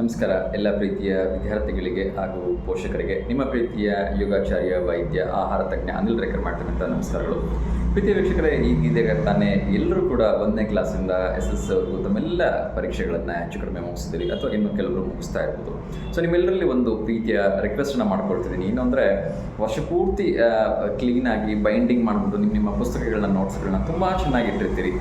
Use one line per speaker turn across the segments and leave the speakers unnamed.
ನಮಸ್ಕಾರ, ಎಲ್ಲ ಪ್ರೀತಿಯ ವಿದ್ಯಾರ್ಥಿಗಳಿಗೆ ಹಾಗೂ ಪೋಷಕರಿಗೆ. ನಿಮ್ಮ ಪ್ರೀತಿಯ ಯೋಗಾಚಾರ್ಯ ವೈದ್ಯ, ಆಹಾರ ತಜ್ಞ ಅನಿಲ್ ರೇಖರ್ ಮಾಡ್ತಕ್ಕಂಥ ನಮಸ್ಕಾರಗಳು. ಪ್ರೀತಿಯ ವೀಕ್ಷಕರೇ ಈಗೀಗ ತಾನೇ ಎಲ್ಲರೂ ಕೂಡ ಒಂದನೇ ಕ್ಲಾಸಿಂದ ಎಸ್ ಎಸ್ ತಮ್ಮೆಲ್ಲ ಪರೀಕ್ಷೆಗಳನ್ನು ಹೆಚ್ಚು ಕಡಿಮೆ ಮುಗಿಸ್ತೀರಿ ಅಥವಾ ಇನ್ನು ಕೆಲವರು ಮುಗಿಸ್ತಾ ಇರ್ಬೋದು. ಸೊ ನಿಮ್ಮೆಲ್ಲರಲ್ಲಿ ಒಂದು ಪ್ರೀತಿಯ ರಿಕ್ವೆಸ್ಟನ್ನು ಮಾಡ್ಕೊಳ್ತಿದ್ದೀನಿ. ಏನು ಅಂದರೆ, ವರ್ಷ ಪೂರ್ತಿ ಕ್ಲೀನಾಗಿ ಬೈಂಡಿಂಗ್ ಮಾಡಿಬಿಟ್ಟು ನಿಮ್ಮ ನಿಮ್ಮ ಪುಸ್ತಕಗಳನ್ನ ನೋಟ್ಸ್ಗಳನ್ನ ತುಂಬ ಚೆನ್ನಾಗಿ ಇಟ್ಟಿರ್ತೀರಿ.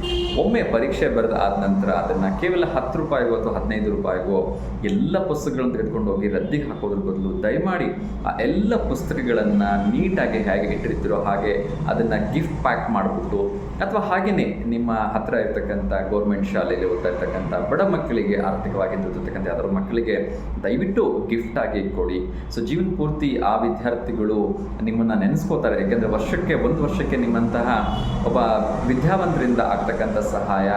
ಒಮ್ಮೆ ಪರೀಕ್ಷೆ ಬರೆದ ಆದ ನಂತರ ಅದನ್ನು ಕೇವಲ ಹತ್ತು ರೂಪಾಯಿಗೋ ಅಥವಾ ಹದಿನೈದು ರೂಪಾಯಿಗೋ ಎಲ್ಲ ಪುಸ್ತಕಗಳನ್ನು ತೆಗೆದುಕೊಂಡು ಹೋಗಿ ರದ್ದಿಗೆ ಹಾಕೋದ್ರ ಬದಲು ದಯಮಾಡಿ ಆ ಎಲ್ಲ ಪುಸ್ತಕಗಳನ್ನು ನೀಟಾಗಿ ಹೇಗೆ ಇಟ್ಟಿರ್ತೀರೋ ಹಾಗೆ ಅದನ್ನು ಗಿಫ್ಟ್ ಪ್ಯಾಕ್ ಮಾಡಿಬಿಟ್ಟು ಅಥವಾ ಹಾಗೆಯೇ ನಿಮ್ಮ ಹತ್ತಿರ ಇರ್ತಕ್ಕಂಥ ಗೌರ್ಮೆಂಟ್ ಶಾಲೆಯಲ್ಲಿ ಓದ್ತಾ ಇರ್ತಕ್ಕಂಥ ಬಡ ಮಕ್ಕಳಿಗೆ ಆರ್ಥಿಕವಾಗಿ ದುಡ್ಡಿರ್ತಕ್ಕಂಥ ಯಾವ್ದಾದ್ರು ಮಕ್ಕಳಿಗೆ ದಯವಿಟ್ಟು ಗಿಫ್ಟ್ ಆಗಿ ಕೊಡಿ. ಸೊ ಜೀವನ ಪೂರ್ತಿ ಆ ವಿದ್ಯಾರ್ಥಿಗಳು ನಿಮ್ಮನ್ನು ನೆನೆಸ್ಕೋತಾರೆ. ಯಾಕೆಂದರೆ ವರ್ಷಕ್ಕೆ ಒಂದು ವರ್ಷಕ್ಕೆ ನಿಮ್ಮಂತಹ ಒಬ್ಬ ವಿದ್ಯಾವಂತರಿಂದ ಆಗ್ತಕ್ಕಂಥ ಸಹಾಯ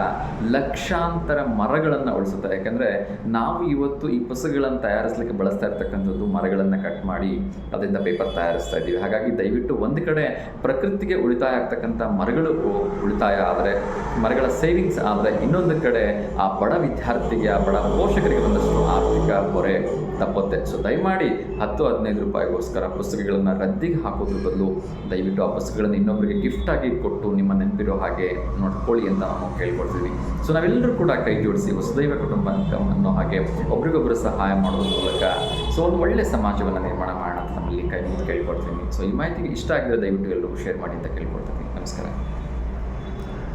ಲಕ್ಷಾಂತರ ಮರಗಳನ್ನು ಉಳಿಸುತ್ತೆ. ಯಾಕೆಂದರೆ ನಾವು ಇವತ್ತು ಈ ಪುಸ್ತಕಗಳನ್ನು ತಯಾರಿಸಲಿಕ್ಕೆ ಬಳಸ್ತಾ ಇರ್ತಕ್ಕಂಥದ್ದು ಮರಗಳನ್ನು ಕಟ್ ಮಾಡಿ ಅದರಿಂದ ಪೇಪರ್ ತಯಾರಿಸ್ತಾ ಇದ್ದೀವಿ. ಹಾಗಾಗಿ ದಯವಿಟ್ಟು ಒಂದು ಕಡೆ ಪ್ರಕೃತಿಗೆ ಉಳಿತಾಯ ಆಗ್ತಕ್ಕಂಥ ಮರಗಳು ಉಳಿತಾಯ ಆದರೆ, ಮರಗಳ ಸೇವಿಂಗ್ಸ್ ಆದರೆ ಇನ್ನೊಂದು ಕಡೆ ಆ ಬಡ ವಿದ್ಯಾರ್ಥಿಗೆ, ಆ ಬಡ ಪೋಷಕರಿಗೆ ಒಂದಷ್ಟು ಆರ್ಥಿಕ ಹೊರೆ ತಪ್ಪುತ್ತೆ. ಸೊ ದಯಮಾಡಿ ಹತ್ತು ಹದಿನೈದು ರೂಪಾಯಿಗೋಸ್ಕರ ಪುಸ್ತಕಗಳನ್ನು ರದ್ದಿಗೆ ಹಾಕೋದ್ರ ಬದಲು ದಯವಿಟ್ಟು ಆ ಪುಸ್ತಕಗಳನ್ನು ಇನ್ನೊಬ್ಬರಿಗೆ ಗಿಫ್ಟ್ ಆಗಿ ಕೊಟ್ಟು ನಿಮ್ಮ ನೆನಪಿರೋ ಹಾಗೆ ನೋಡ್ಕೊಳ್ಳಿ ಅಂತ ನಾವು ಕೇಳ್ಕೊಳ್ತೀವಿ ಸೊ ನಾವೆಲ್ಲರೂ ಕೂಡ ಕೈ ಜೋಡಿಸಿ ಹೊಸದೈವ ಕುಟುಂಬ ಅನ್ನೋ ಹಾಗೆ ಒಬ್ರಿಗೊಬ್ಬರು ಸಹಾಯ ಮಾಡೋದ್ರ ಮೂಲಕ ಸೊ, ಒಂದು ಒಳ್ಳೆಯ ಸಮಾಜವನ್ನು ನಿರ್ಮಾಣ ಮಾಡೋಣ ಅಂತ ನಮ್ಮಲ್ಲಿ ಕೈ ಮುಂದೆ ಕೇಳ್ಕೊಡ್ತೀನಿ ಸೊ ಈ ಮಾಹಿತಿಗೆ ಇಷ್ಟ ಆಗಿದ್ರೆ ದಯವಿಟ್ಟು ಎಲ್ಲರಿಗೂ ಶೇರ್ ಮಾಡಿ ಅಂತ ಕೇಳ್ಕೊಡ್ತೀನಿ ನಮಸ್ಕಾರ.